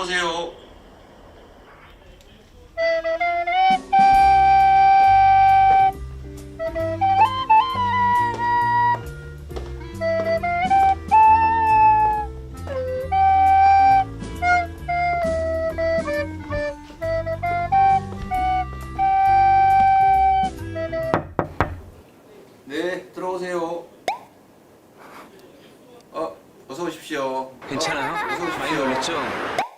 들어오세요. 네, 들어오세요. 어, 어서 오십시오. 괜찮아요? 어서 오십시오. 많이 놀랬죠?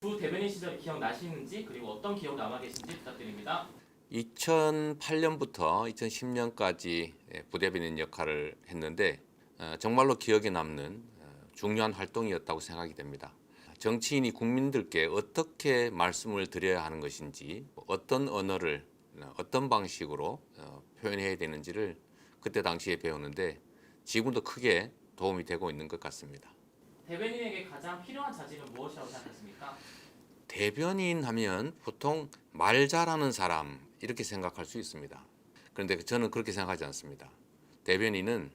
부 대변인 시절 기억나시는지 그리고 어떤 기억 남아 계신지 부탁드립니다. 2008년부터 2010년까지 예, 부대변인 역할을 했는데 어, 정말로 기억에 남는 어, 중요한 활동이었다고 생각이 됩니다. 정치인이 국민들께 어떻게 말씀을 드려야 하는 것인지 어떤 언어를 어, 어떤 방식으로 어, 표현해야 되는지를 그때 당시에 배우는데 지금도 크게 도움이 되고 있는 것 같습니다. 대변인에게 가장 필요한 자질은 무엇이라고 생각하십니까? 대변인 하면 보통 말 잘하는 사람 이렇게 생각할 수 있습니다. 그런데 저는 그렇게 생각하지 않습니다. 대변인은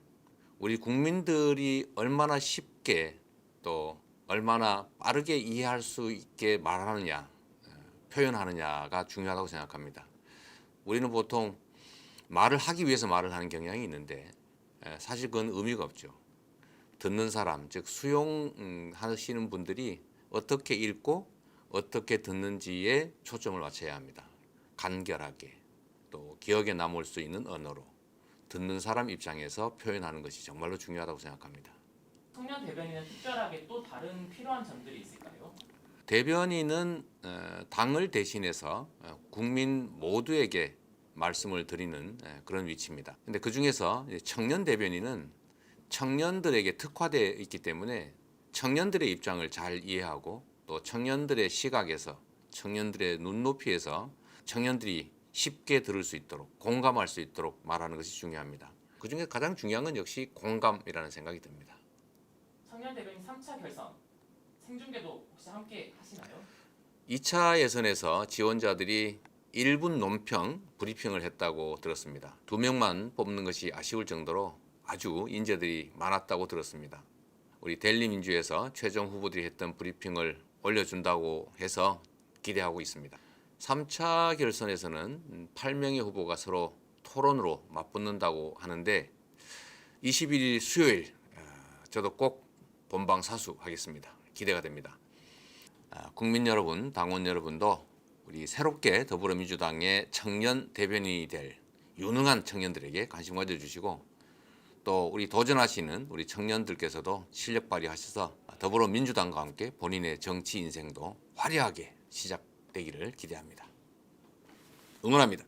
우리 국민들이 얼마나 쉽게 또 얼마나 빠르게 이해할 수 있게 말하느냐, 어, 표현하느냐가 중요하다고 생각합니다. 우리는 보통 말을 하기 위해서 말을 하는 경향이 있는데 에, 사실 그건 의미가 없죠. 듣는 사람, 즉 수용하시는 분들이 어떻게 읽고 어떻게 듣는지에 초점을 맞춰야 합니다. 간결하게 또 기억에 남을 수 있는 언어로 듣는 사람 입장에서 표현하는 것이 정말로 중요하다고 생각합니다. 청년 대변인은 특별하게 또 다른 필요한 점들이 있을까요? 대변인은 어, 당을 대신해서 어, 국민 모두에게 말씀을 드리는 에, 그런 위치입니다. 근데 그 중에서 청년 대변인은 청년들에게 특화되어 있기 때문에 청년들의 입장을 잘 이해하고 또 청년들의 시각에서 청년들의 눈높이에서 청년들이 쉽게 들을 수 있도록 공감할 수 있도록 말하는 것이 중요합니다. 그 중에 가장 중요한 건 역시 공감이라는 생각이 듭니다. 청년 대변인 3차 결선 생중계도 혹시 함께 하시나요? 2차 예선에서 지원자들이 1분 논평 브리핑을 했다고 들었습니다. 두 명만 뽑는 것이 아쉬울 정도로 아주 인재들이 많았다고 들었습니다. 우리 델리 민주에서 최종 후보들이 했던 브리핑을 올려준다고 해서 기대하고 있습니다. 3차 결선에서는 8명의 후보가 서로 토론으로 맞붙는다고 하는데 21일 수요일 어, 저도 꼭 본방 사수하겠습니다. 기대가 됩니다. 아, 국민 여러분, 당원 여러분도 우리 새롭게 더불어민주당의 청년 대변인이 될 유능한 청년들에게 관심 가져주시고 또 우리 도전하시는 우리 청년들께서도 실력 발휘하셔서 더불어민주당과 함께 본인의 정치 인생도 화려하게 시작되기를 기대합니다. 응원합니다.